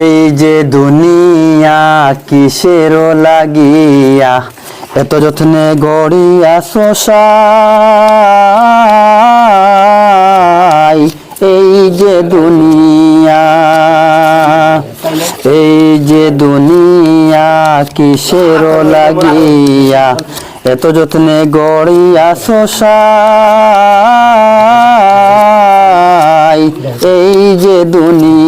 এই যে দুনিয়া কিসের লাগিয়া? এত যত্নে গড়িয়া শোষাই এই যে দুনিয়া, এই যে দুনিয়া কিসের লাগিয়া? এত যত্নে গড়িয়া শোষাই এই যে দুনিয়ায়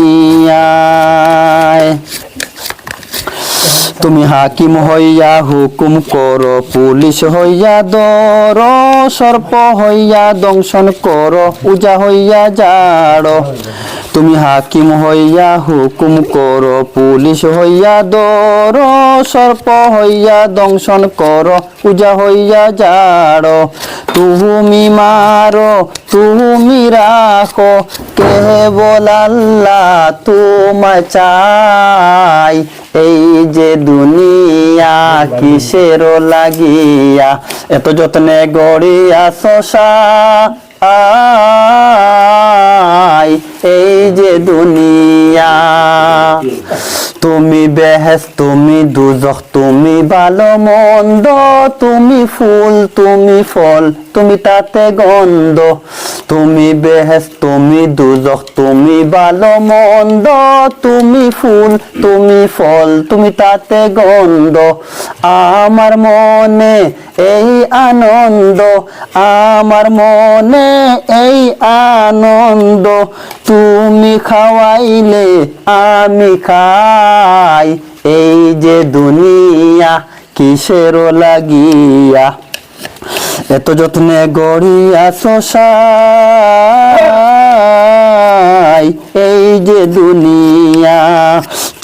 তুমি হাকিম হইয়া হুকুম কর, পুলিশ হইয়া দর সর্প হইয়া দংশন কর, উজা হইয়া যাড় তুমি হাকিম হইয়া হুকুম করো, পুলিশ হইয়া দর সর্প হইয়া দংশন করো, পূজা হইয়া যাড় তুমি মারো, তুমি রাখো কেবল আল্লাহ তোমায় চাই, এই যে দুনিয়া কিসের লাগিয়া, এত যত্নে গড়িয়া শশা আই এই যে দুনিয়া। তুমি বেহেস তুমি দুজখ তুমি ভালো মন্দ তুমি ফুল, তুমি ফল, তুমি তাতে গন্ধ। তুমি বেহেস তুমি দুজখ তুমি ভালো মন্দ তুমি ফুল, তুমি ফল, তুমি তাতে গন্ধ। আমার মনে এই আনন্দ, আমার মনে এই আনন্দ। তুমি খাওয়াইলে আমি খাই, এই যে দুনিয়া কিসের লাগিয়া। এত যত্নে গড়িয়া শোষাই এই যে দুনিয়া।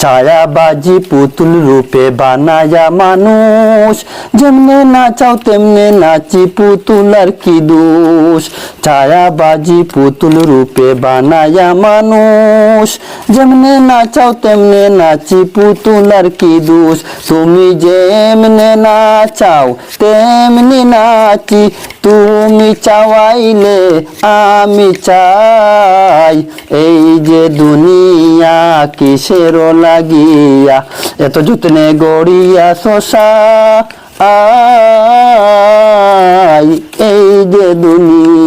ছায়াবাজি পুতুল রূপে বানায়া মানুষ। যেমনে নাচাও, তেমনে নাচি পুতুল, আর কি দোষ? ছায়াবাজি পুতুল রূপে বানায়া মানুষ। যেমনে নাচাও, তেমনে নাচি পুতুল, আর কি দোষ? তুমি যেমনে নাচাও, তেমনি নাচি। তুমি চাওয়াইলে আমি চাই। এই যে দুনিয়া কিসের লাগিয়া? এত যত্নে গড়িয়া শশা আই এই যে দুনিয়ায়